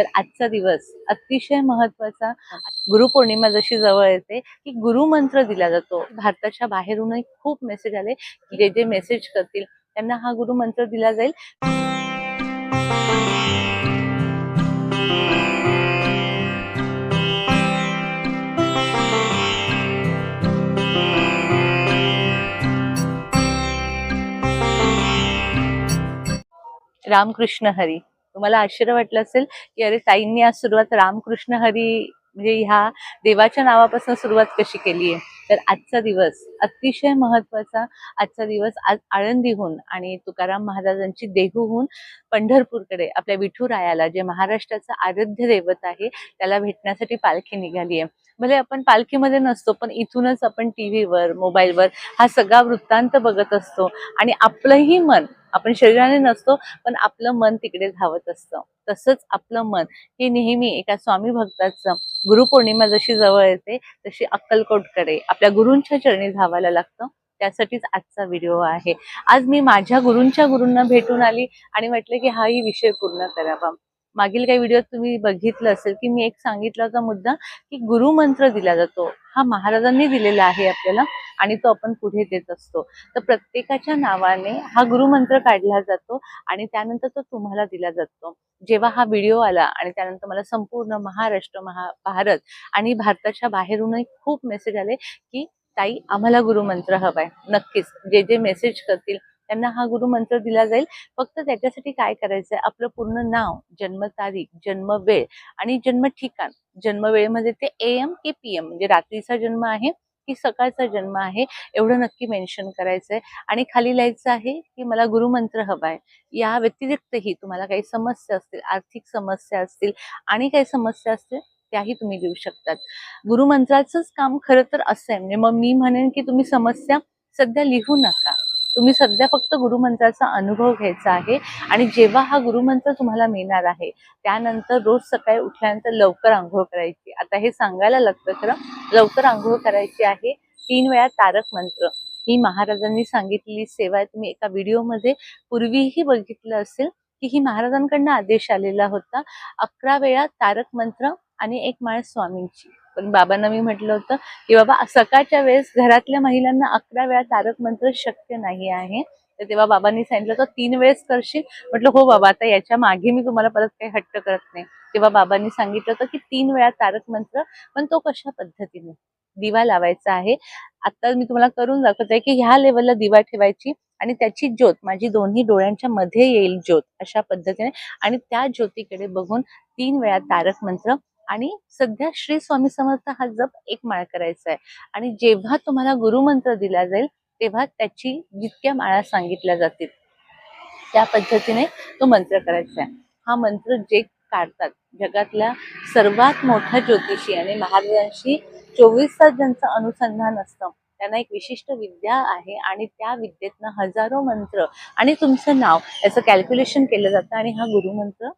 तर आजचा दिवस अतिशय महत्त्वाचा गुरुपौर्णिमा जशी जवळ येते की गुरुमंत्र दिला जातो. भारताच्या बाहेरूनही खूप मेसेज आले की जे जे मेसेज करतील त्यांना हा गुरुमंत्र दिला जाईल. रामकृष्ण हरी. तुम्हाला आश्चर्य वाटलं असेल की अरे ताईंनी आज सुरुवात रामकृष्ण हरी म्हणजे ह्या देवाच्या नावापासून सुरुवात कशी केली आहे? तर आजचा दिवस अतिशय महत्त्वाचा आजचा दिवस आज आळंदीहून आणि तुकाराम महाराजांची देहूहून पंढरपूरकडे आपल्या विठुरायाला जे महाराष्ट्राचं आराध्य दैवत आहे त्याला भेटण्यासाठी पालखी निघाली आहे. भले आपण पालखीमध्ये नसतो पण इथूनच आपण टीव्हीवर मोबाईलवर हा सगळा वृत्तांत बघत असतो आणि आपलंही मन आपण शरीराने नसतो पण आपलं मन तिकडे धावत असतं. तसंच आपलं मन हे नेहमी एका स्वामी भक्ताचं गुरुपौर्णिमा जशी जवळ येते तशी अक्कलकोटकडे आपल्या गुरूंच्या चरणी धावायला लागतं. त्यासाठीच आजचा व्हिडिओ आहे. आज मी माझ्या गुरूंच्या गुरूंना भेटून आली आणि म्हटलं की हाही विषय पूर्ण करावा. मागील काही व्हिडिओ तुम्ही बघितलं असेल की मी एक सांगितला होता मुद्दा की गुरुमंत्र दिला जातो. हा महाराजांनी दिलेला आहे आपल्याला आणि तो आपण पुढे देत असतो. तर प्रत्येकाच्या नावाने हा गुरुमंत्र काढला जातो आणि त्यानंतर तो तुम्हाला दिला जातो. जेव्हा हा व्हिडिओ आला आणि त्यानंतर मला संपूर्ण महाराष्ट्र महा भारत आणि भारताच्या बाहेरूनही खूप मेसेज आले की ताई आम्हाला गुरुमंत्र हवाय. नक्कीच. जे जे मेसेज करतील त्यांना हा गुरुमंत्र दिला जाईल. फक्त त्याच्यासाठी काय करायचंय? आपलं पूर्ण नाव जन्मतारीख जन्म वेळ आणि जन्म ठिकाण जन्म वेळेमध्ये ते एम की पी एम म्हणजे रात्रीचा जन्म आहे की सकाळचा जन्म आहे एवढं नक्की मेन्शन करायचंय. आणि खाली लिहायचं आहे की मला गुरुमंत्र हवाय. या व्यतिरिक्तही तुम्हाला काही समस्या असतील आर्थिक समस्या असतील आणि काही समस्या असतील त्याही तुम्ही देऊ शकतात. गुरुमंत्राचंच काम खरं तर असं आहे. म्हणजे मग मी म्हणेन की तुम्ही समस्या सध्या लिहू नका. तुम्ही सध्या फक्त गुरुमंत्राचा अनुभव घ्यायचा आहे आणि जेव्हा हा गुरुमंत्र तुम्हाला मिळणार आहे त्यानंतर रोज सकाळी उठल्यानंतर लवकर आंघोळ करायची. आता हे सांगायला लागतं खरं लवकर आंघोळ करायची आहे. तीन वेळा तारक मंत्र. ही महाराजांनी सांगितलेली सेवा आहे. तुम्ही एका व्हिडिओमध्ये पूर्वीही बघितलं असेल की ही महाराजांकडनं आदेश आलेला होता अकरा वेळा तारक मंत्र आणि एक माळ स्वामींची. पण बाबांना मी म्हटलं होतं की बाबा सकाळच्या वेळेस घरातल्या महिलांना अकरा वेळा तारक मंत्र शक्य नाही आहे. तर तेव्हा बाबांनी सांगितलं तर तीन वेळेस करशील? म्हटलं हो बाबा आता याच्या मागे मी तुम्हाला परत काही हट्ट करत नाही. तेव्हा बाबांनी सांगितलं होतं की तीन वेळा तारक मंत्र पण तो कशा पद्धतीने? दिवा लावायचा आहे. आता मी तुम्हाला करून दाखवते की ह्या लेवलला दिवा ठेवायची आणि त्याची ज्योत माझी दोन्ही डोळ्यांच्या मध्ये येईल ज्योत अशा पद्धतीने. आणि त्या ज्योतीकडे बघून तीन वेळा तारक मंत्र आणि सध्या श्री स्वामी समर्थ हा जप एक माळ करायचा आहे आणि जेव्हा तुम्हाला गुरुमंत्र दिला जाईल तेव्हा त्याची जितक्या माळा सांगितल्या जातील. त्या पद्धतीने तो मंत्र करायचा आहे हा मंत्र जे काढतात जगातल्या सर्वात मोठ्या ज्योतिषी आणि महाराजांशी चोवीस तास ज्यांचं अनुसंधान असतं त्यांना एक विशिष्ट विद्या आहे आणि त्या विद्येतनं हजारो मंत्र आणि तुमचं नाव याचं कॅल्क्युलेशन केलं जातं आणि हा गुरुमंत्र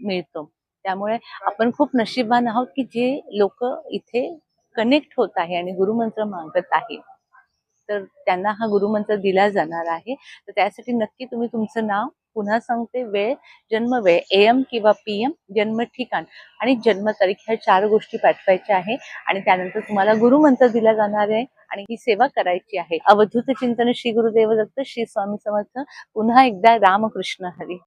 मिळतो. त्यामुळे आपण खूप नशीबवान आहोत की जे लोक इथे कनेक्ट होत आहे आणि गुरुमंत्र मागत आहे. तर त्यांना हा गुरुमंत्र दिला जाणार आहे. तर त्यासाठी नक्की तुम्ही तुमचं नाव पुन्हा सांगते. वेळ जन्म वेळ ए एम किंवा पी एम जन्म ठिकाण आणि जन्मतारीख ह्या चार गोष्टी पाठवायच्या आहे आणि त्यानंतर तुम्हाला गुरुमंत्र दिला जाणार आहे आणि ही सेवा करायची आहे. अवधूत चिंतन श्री गुरुदेव दत्त श्री स्वामी समर्थ. पुन्हा एकदा रामकृष्ण हरी.